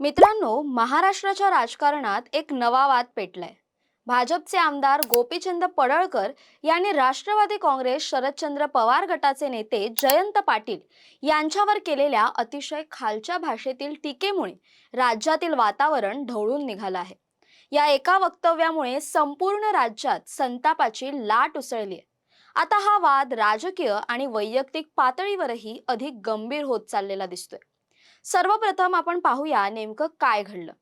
मित्रांनो महाराष्ट्राच्या राजकारणात एक नवा वाद पेटलाय. भाजपचे आमदार गोपीचंद पडळकर यांनी राष्ट्रवादी काँग्रेस शरदचंद्र पवार गटाचे नेते जयंत पाटील यांच्यावर केलेल्या अतिशय खालच्या भाषेतील टीकेमुळे राज्यातील वातावरण ढवळून निघालं आहे. या एका वक्तव्यामुळे संपूर्ण राज्यात संतापाची लाट उसळली आहे. आता हा वाद राजकीय आणि वैयक्तिक पातळीवरही अधिक गंभीर होत चाललेला दिसतोय. सर्वप्रथम आपण पाहूया नेमकं काय घडलं.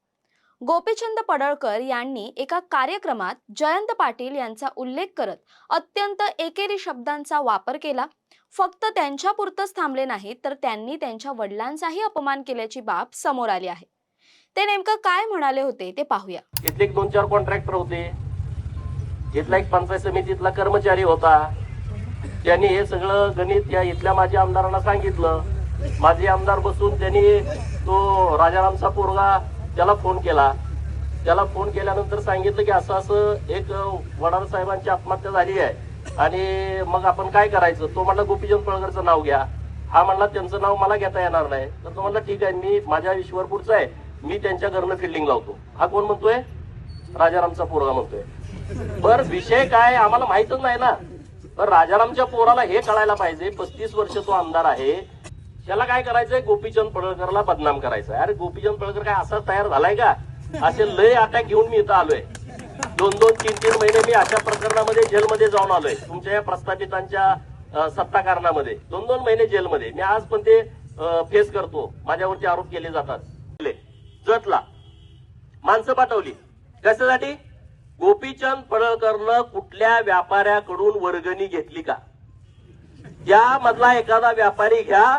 गोपीचंद पडळकर यांनी एका कार्यक्रमात जयंत पाटील यांचा उल्लेख करत अत्यंत एकेरी शब्दांचा वापर केला. फक्त त्यांच्यापुरतंच थांबले नाहीत तर त्यांनी त्यांच्या वडिलांचाही अपमान केल्याची बाब समोर आली आहे. ते नेमकं काय म्हणाले होते ते पाहूया. इथले एक दोन चार कॉन्ट्रॅक्टर होते. इथला एक पंचायत समितीतला कर्मचारी होता. त्यांनी हे सगळं गणित या इथल्या माझ्या आमदारांना सांगितलं. माझे आमदार बसून त्यांनी तो राजारामचा पोरगा त्याला फोन केला. त्याला फोन केल्यानंतर सांगितलं की असं असं एक वडार साहेबांची आत्महत्या झाली आहे. आणि मग आपण काय करायचं? तो म्हणला गोपीचंद पळगरचं नाव घ्या. हा म्हणला त्यांचं नाव मला घेता येणार नाही. तर तो म्हणला ठीक आहे मी माझ्या ईश्वरपूरचा आहे. मी त्यांच्या घरनं फिल्डिंग लावतो. हा कोण म्हणतोय? राजारामचा पोरगा म्हणतोय. बर विषय काय? आम्हाला माहितच नाही ना. तर राजारामच्या पोराला हे कळायला पाहिजे पस्तीस वर्ष तो आमदार आहे. त्याला काय करायचंय? गोपीचंद पडळकरला बदनाम करायचं अरे गोपीचंद पडळकर काय असा तयार झालाय का? असे लय अटॅक घेऊन मी इथं आलोय. दोन दोन तीन तीन महिने मी अशा प्रकरणामध्ये जेलमध्ये जाऊन आलोय. तुमच्या या प्रस्थापितांच्या सत्ता कारणामध्ये दोन दोन महिने जेलमध्ये. मी आज पण ते फेस करतो. माझ्यावरती आरोप केले जातात. जतला. माणसं पाठवली. कशासाठी? गोपीचंद पडळकरनं कुठल्या व्यापाऱ्याकडून वर्गणी घेतली का? या मधला एखादा व्यापारी घ्या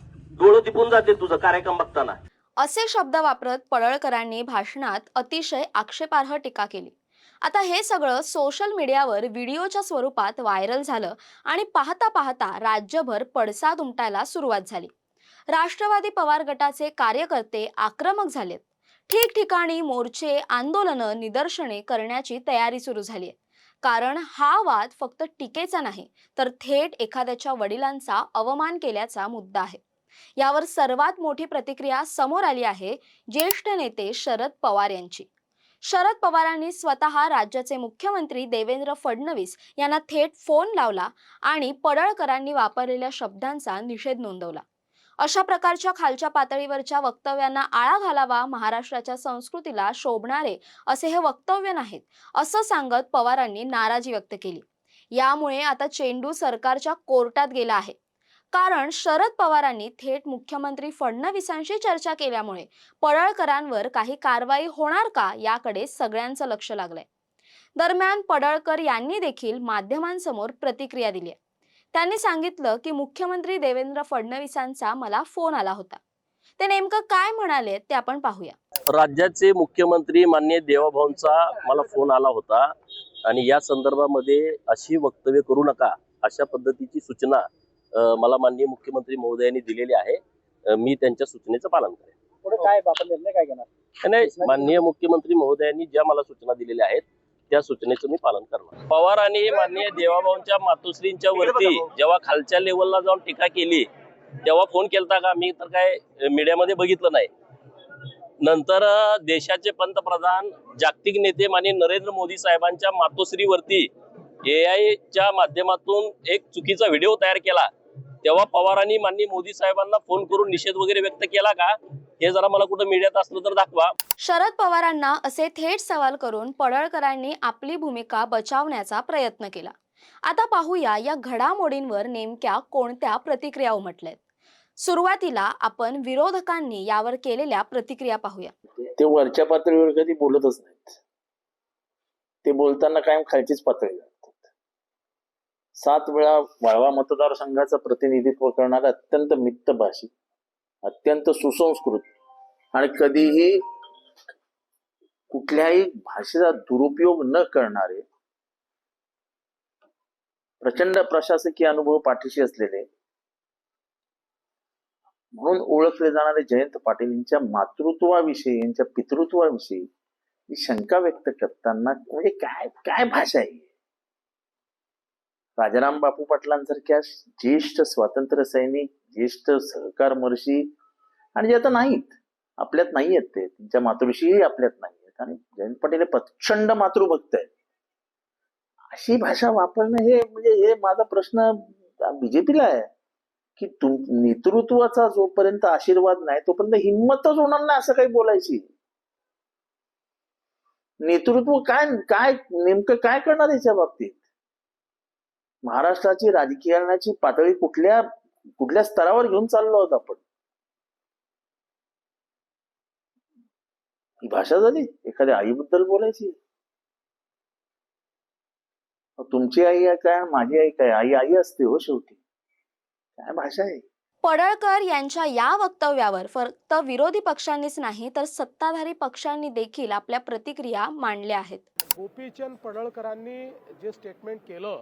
डोळं तिपून जाते तुझं कार्यक्रम बघताना. असे शब्द वापरत पडळकरांनी भाषणात अतिशय आक्षेपार्ह टीका केली. आता हे सगळं सोशल मीडियावर व्हिडिओच्या स्वरूपात व्हायरल झालं आणि पाहता पाहता राज्यभर पडसाद उमटायला सुरुवात झाली. राष्ट्रवादी पवार गटाचे कार्यकर्ते आक्रमक झालेत. ठिकठिकाणी मोर्चे आंदोलनं निदर्शने करण्याची तयारी सुरू झाली आहे. कारण हा वाद फक्त टीकेचा नाही तर थेट एखाद्याच्या वडिलांचा अवमान केल्याचा मुद्दा आहे. यावर सर्वात मोठी प्रतिक्रिया समोर आली आहे ज्येष्ठ नेते शरद पवार यांची. शरद पवारांनी स्वतः राज्याचे मुख्यमंत्री देवेंद्र फडणवीस यांना थेट फोन लावला आणि पडळकरांनी वापरलेल्या शब्दांचा निषेध नोंदवला. अशा प्रकारच्या खालच्या पातळीवरच्या वक्तव्यांना आळा घालावा महाराष्ट्राच्या संस्कृतीला शोभणारे असे हे वक्तव्य नाहीत असं सांगत पवारांनी नाराजी व्यक्त केली. यामुळे आता चेंडू सरकारच्या कोर्टात गेला आहे. कारण शरद पवारांनी थेट मुख्यमंत्री फडणवीसांशी चर्चा केल्यामुळे पडळकरांवर काही कारवाई होणार का याकडे सगळ्यांचं लक्ष लागलंय. दरम्यान पडळकर यांनी देखील माध्यमांसमोर प्रतिक्रिया दिली त्यांनी सांगितलं की मुख्यमंत्री देवेंद्र फडणवीसांचा मला फोन आला होता. ते नेमकं काय म्हणाले ते आपण पाहूया. राज्याचे मुख्यमंत्री मान्य देवाभाऊंचा मला फोन आला होता आणि या संदर्भामध्ये अशी वक्तव्य करू नका अशा पद्धतीची सूचना मला माननीय मुख्यमंत्री महोदयांनी दिलेली आहे. मी त्यांच्या सूचनेचं पालन करेन. पुढे काय निर्णय काय घेणार? नाही माननीय मुख्यमंत्री महोदयांनी ज्या मला सूचना दिलेल्या आहेत त्या सूचनेचं मी पालन करणार. पवार आणि माननीय देवाभाऊंच्या मातोश्रींच्या वरती जेव्हा खालच्या लेवलला जाऊन टीका केली तेव्हा फोन केलता का? मी तर काय मीडियामध्ये बघितलं नाही. नंतर देशाचे पंतप्रधान जागतिक नेते माननीय नरेंद्र मोदी साहेबांच्या मातोश्रीवरती ए च्या माध्यमातून एक चुकीचा व्हिडिओ तयार केला. तेव्हा पवारांनी माननीय मोदी साहेबांना फोन करून निषेध वगैरे व्यक्त केला का? हे जरा मला कुठं मीडियात असलं तर दाखवा. शरद पवारांना असे थेट सवाल करून पडळकरांनी आपली भूमिका बचावण्याचा प्रयत्न केला. आता पाहूया या घडामोडींवर नेमक्या कोणत्या प्रतिक्रिया उमटल्यात. सुरुवातीला आपण विरोधकांनी यावर केलेल्या प्रतिक्रिया पाहूया. ते वरच्या पातळीवर कधी बोलतच नाहीत. ते बोलताना कायम खालचीच पातळी सात वेळा वाळवा मतदारसंघाचं प्रतिनिधित्व करणारे अत्यंत मितभाषी अत्यंत सुसंस्कृत आणि कधीही कुठल्याही भाषेचा दुरुपयोग न करणारे प्रचंड प्रशासकीय अनुभव पाठीशी असलेले म्हणून ओळखले जाणारे जयंत पाटील यांच्या मातृत्वाविषयी यांच्या पितृत्वाविषयी शंका व्यक्त करताना म्हणजे काय काय भाषा आहे राजाराम बापू पाटलांसारख्या ज्येष्ठ स्वातंत्र्य सैनिक ज्येष्ठ सहकार मर्षी आणि जे आता नाहीत आपल्यात नाही आहेत ते. त्यांच्या मातृशीही आपल्यात नाही आहेत आणि जयंत पाटील हे प्रचंड मातृभक्त आहेत. अशी भाषा वापरणं हे म्हणजे हे माझा प्रश्न बीजेपीला आहे की तुम नेतृत्वाचा जोपर्यंत आशीर्वाद नाही तोपर्यंत हिंमतच होणार नाही असं काही बोलायची. नेतृत्व काय काय नेमकं काय करणार याच्या बाबतीत? महाराष्ट्राची राजकारणाची पातळी कुठल्या कुठल्या स्तरावर घेऊन चाललो आहोत आपण? ही भाषा झाली? एखाद्या आईबद्दल बोलायची? तुमची आई आहे काय? माझी आई काय? आई आई असते हो शेवटी. काय भाषा आहे? पडळकर यांच्या या वक्तव्यावर फक्त विरोधी पक्षांनीच नाही तर सत्ताधारी पक्षांनी देखील आपल्या प्रतिक्रिया मांडल्या आहेत. गोपीचंद पडळकरांनी जे स्टेटमेंट केलं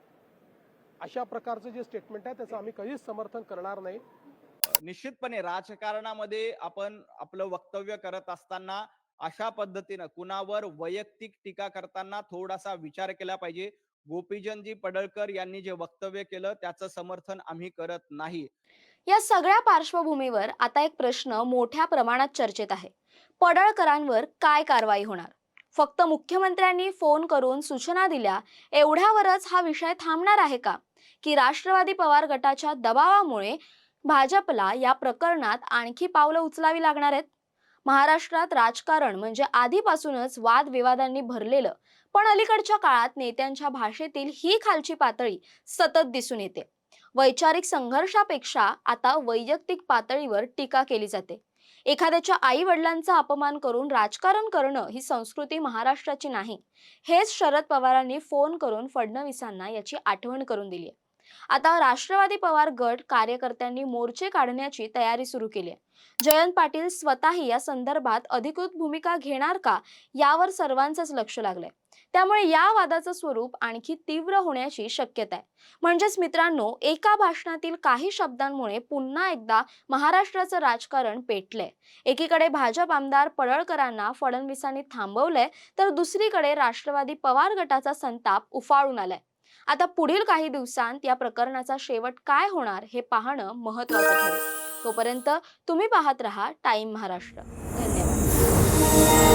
अशा प्रकारचं जे स्टेटमेंट आहे त्याचं आम्ही कधीच समर्थन करणार नाही. निश्चितपणे राजकारणामध्ये आपण आपलं वक्तव्य करत असताना अशा पद्धतीनं कुणावर वैयक्तिक टीका करताना थोडासा विचार केला पाहिजे. गोपीचंदजी पडळकर यांनी जे वक्तव्य केलं त्याचं समर्थन आम्ही करत नाही. या सगळ्या पार्श्वभूमीवर आता एक प्रश्न मोठ्या प्रमाणात चर्चेत आहे. पडळकरांवर काय कारवाई होणार? फक्त मुख्यमंत्र्यांनी फोन करून सूचना दिल्या एवढ्यावरच हा विषय थांबणार आहे का? की राष्ट्रवादी पवार गटाच्या दबावामुळे भाजपला या प्रकरणात आणखी पावलं उचलावी लागणार आहेत? महाराष्ट्रात राजकारण म्हणजे आधीपासूनच वादविवादांनी भरलेलं पण अलीकडच्या काळात नेत्यांच्या भाषेतील ही खालची पातळी सतत दिसून येते. वैचारिक संघर्षापेक्षा आता वैयक्तिक पातळीवर टीका केली जाते. एखाद्याच्या आई वडिलांचा अपमान करून राजकारण करणं ही संस्कृती महाराष्ट्राची नाही. हेच शरद पवारांनी फोन करून फडणवीसांना याची आठवण करून दिली आहे. आता राष्ट्रवादी पवार गट कार्यकर्त्यांनी मोर्चे काढण्याची तयारी सुरू केली आहे. जयंत पाटील स्वतःही या संदर्भात अधिकृत भूमिका घेणार का यावर सर्वांचंच लक्ष लागलंय. त्यामुळे या वादाचं स्वरूप आणखी तीव्र होण्याची शक्यता आहे. म्हणजेच मित्रांनो एका भाषणातील काही शब्दांमुळे पुन्हा एकदा महाराष्ट्राचं राजकारण पेटलंय. एकीकडे भाजप आमदार पडळकरांना फडणवीसांनी थांबवलंय तर दुसरीकडे राष्ट्रवादी पवार गटाचा संताप उफाळून आलाय. आता पुढील काही दिवसांत या प्रकरणाचा शेवट काय होणार हे पाहणं महत्वाचं ठरेल. तोपर्यंत तुम्ही पाहत रहा टाइम महाराष्ट्र. धन्यवाद.